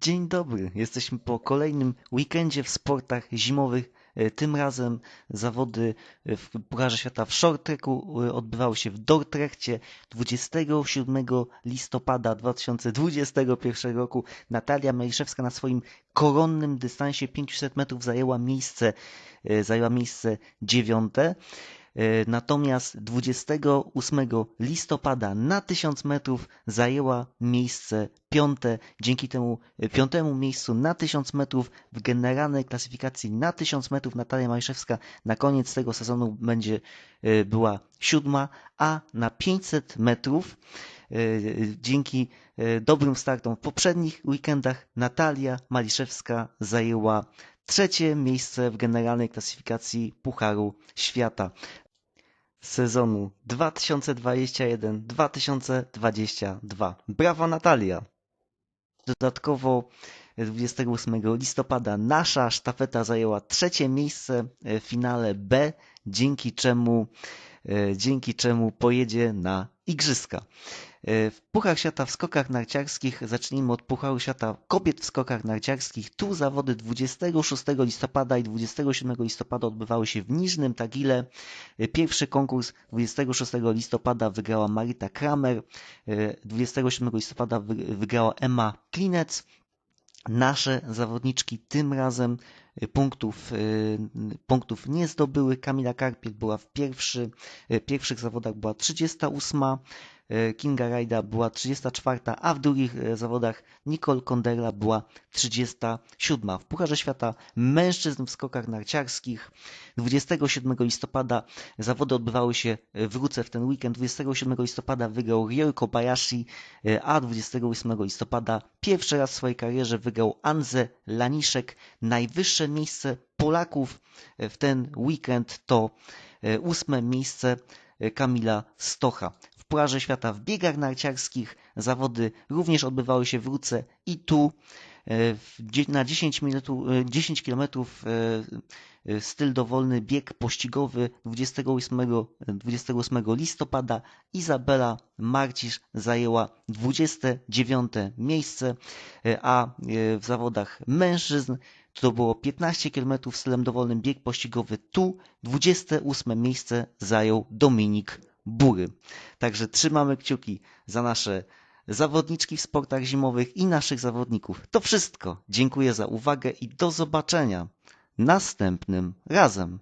Dzień dobry, jesteśmy po kolejnym weekendzie w sportach zimowych. E, Tym razem zawody w Pucharze Świata w short tracku e, odbywały się w Dordrechcie 27 listopada 2021 roku. Natalia Mejszewska na swoim koronnym dystansie 500 metrów zajęła miejsce, e, zajęła miejsce dziewiąte. E, Natomiast 28 listopada na 1000 metrów zajęła miejsce piąte. Dzięki temu e, piątemu miejscu na 1000 metrów w generalnej klasyfikacji na 1000 metrów Natalia Majszewska na koniec tego sezonu będzie e, była siódma, a na 500 metrów dzięki dobrym startom w poprzednich weekendach Natalia Maliszewska zajęła trzecie miejsce w generalnej klasyfikacji Pucharu Świata sezonu 2021-2022. Brawa Natalia! Dodatkowo 28 listopada nasza sztafeta zajęła trzecie miejsce w finale B, dzięki czemu, e, dzięki czemu pojedzie na Igrzyska. E, W Puchar Świata w skokach narciarskich zacznijmy od Pucharu Świata kobiet w skokach narciarskich. Tu zawody 26 listopada i 27 listopada odbywały się w Niżnym Tagile. E, Pierwszy konkurs 26 listopada wygrała Marita Kramer, e, 27 listopada wy- wygrała Emma Klinec. Nasze zawodniczki tym razem y, punktów, y, punktów nie zdobyły. Kamila Karpiel była w pierwszy, y, pierwszych zawodach była 38, y, Kinga Rajda była 34, a w drugich y, zawodach Nicole Konderla była 37. W Pucharze Świata mężczyzn w skokach narciarskich 27 listopada zawody odbywały się w Ruce w ten weekend. 27 listopada wygrał Ryoi Kobayashi, a 28 listopada pierwszy raz w swojej karierze wygrał Anze Laniszek. Najwyższe miejsce Polaków w ten weekend to e, ósme miejsce e, Kamila Stocha. Pucharze Świata w biegach narciarskich zawody również odbywały się w Ruce i tu e, na 10, minutu, e, 10 km styl dowolny bieg pościgowy 28, e, 28 listopada Izabela Marcisz zajęła 29 miejsce, e, a e, w zawodach mężczyzn to było 15 km stylem dowolnym bieg pościgowy. Tu 28 miejsce zajął Dominik Bury. Także trzymamy kciuki za nasze zawodniczki w sportach zimowych i naszych zawodników. To wszystko. Dziękuję za uwagę i do zobaczenia następnym razem.